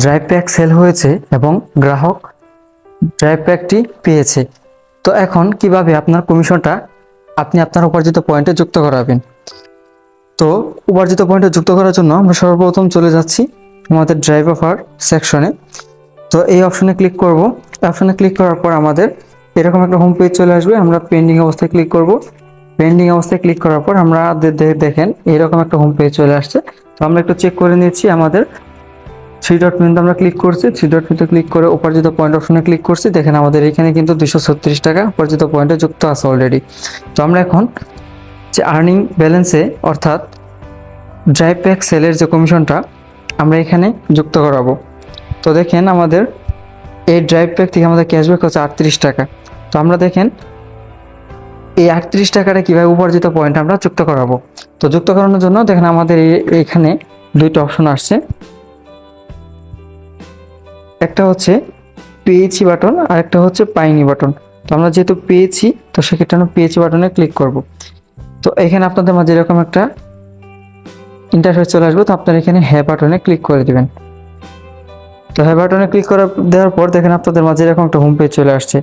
Drive pack sell হয়েছে এবং গ্রাহক ড্রাইভ প্যাকটি পেয়েছে। তো এখন কীভাবে আপনার কমিশনটা আপনি আপনার উপার্জিত পয়েন্টে যুক্ত করাবেন? তো উপার্জিত পয়েন্টে যুক্ত করার জন্য আমরা সর্বপ্রথম চলে যাচ্ছি আমাদের ড্রাইভ অফার সেকশনে। তো এই অপশনে ক্লিক করব। অপশনে ক্লিক করার পর আমাদের এরকম একটা হোম পেজ চলে আসবে। আমরা পেন্ডিং অবস্থায় ক্লিক করব। পেন্ডিং অবস্থায় ক্লিক করার পর আমরা দেখেন এরকম একটা হোম পেজ চলে আসছে। তো আমরা একটু চেক করে নিচ্ছি আমাদের থ্রি ডট মেনুতে আমরা ক্লিক করছি থ্রি ডট মেনুতে ক্লিক করে উপার্জিত পয়েন্ট অপশনে ক্লিক করছি। দেখেন আমাদের এখানে কিন্তু দুশো ছত্রিশ টাকা উপার্জিত পয়েন্টে যুক্ত আছে অলরেডি তো আমরা এখন যে আর্নিং ব্যালেন্সে অর্থাৎ ড্রাইভ প্যাক সেলের যে কমিশনটা আমরা এখানে যুক্ত করাবো। তো দেখেন আমাদের এই ড্রাইভ প্যাক থেকে আমাদের ক্যাশব্যাক হচ্ছে আটত্রিশ টাকা। তো আমরা দেখেন এই আটত্রিশ টাকাটা কীভাবে উপার্জিত পয়েন্ট আমরা যুক্ত করাবো। তো যুক্ত করানোর জন্য দেখেন আমাদের এইখানে দুইটা অপশন আসছে। একটা হচ্ছে পেয়েছি বাটন আর একটা হচ্ছে পাইনি বাটন। তো আমরা যেহেতু পেয়েছি, তো সেক্ষেত্রে আমরা পেয়েছি বাটনে ক্লিক করব। তো এখানে আপনাদের মাঝে এরকম একটা ইন্টারফেস চলে আসবে, তো আপনারা এখানে হ্যাঁ বাটনে ক্লিক করে দেবেন। তো হ্যাঁ বাটনে ক্লিক করে, দেওয়ার পর দেখেন আপনাদের মাঝে এরকম একটা হোম পেজ চলে আসছে।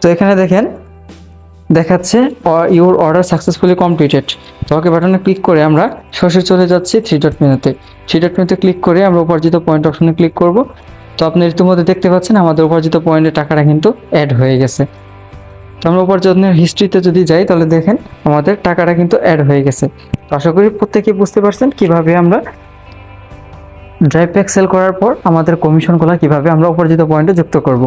তো এখানে দেখেন দেখাচ্ছে ইউর অর্ডার সাকসেসফুলি কমপ্লিটেড তো ওকে বাটনে ক্লিক করে আমরা সরাসরি চলে যাচ্ছি থ্রি ডট মেনুতে থ্রি ডট মেনুতে ক্লিক করে আমরা উপার্জিত পয়েন্ট অপশনে ক্লিক করব। তো আপনি ইতিমধ্যে দেখতে পাচ্ছেন আমাদের উপার্জিত পয়েন্টের টাকাটা কিন্তু অ্যাড হয়ে গেছে। তো আমরা উপার্জনের হিস্ট্রিতে যদি যাই, তাহলে দেখেন আমাদের টাকাটা কিন্তু অ্যাড হয়ে গেছে। তো আশা করি প্রত্যেকেই বুঝতে পারছেন কীভাবে আমরা ড্রাইভ প্যাক সেল করার পর আমাদের কমিশনগুলো কীভাবে আমরা উপার্জিত পয়েন্টে যুক্ত করব।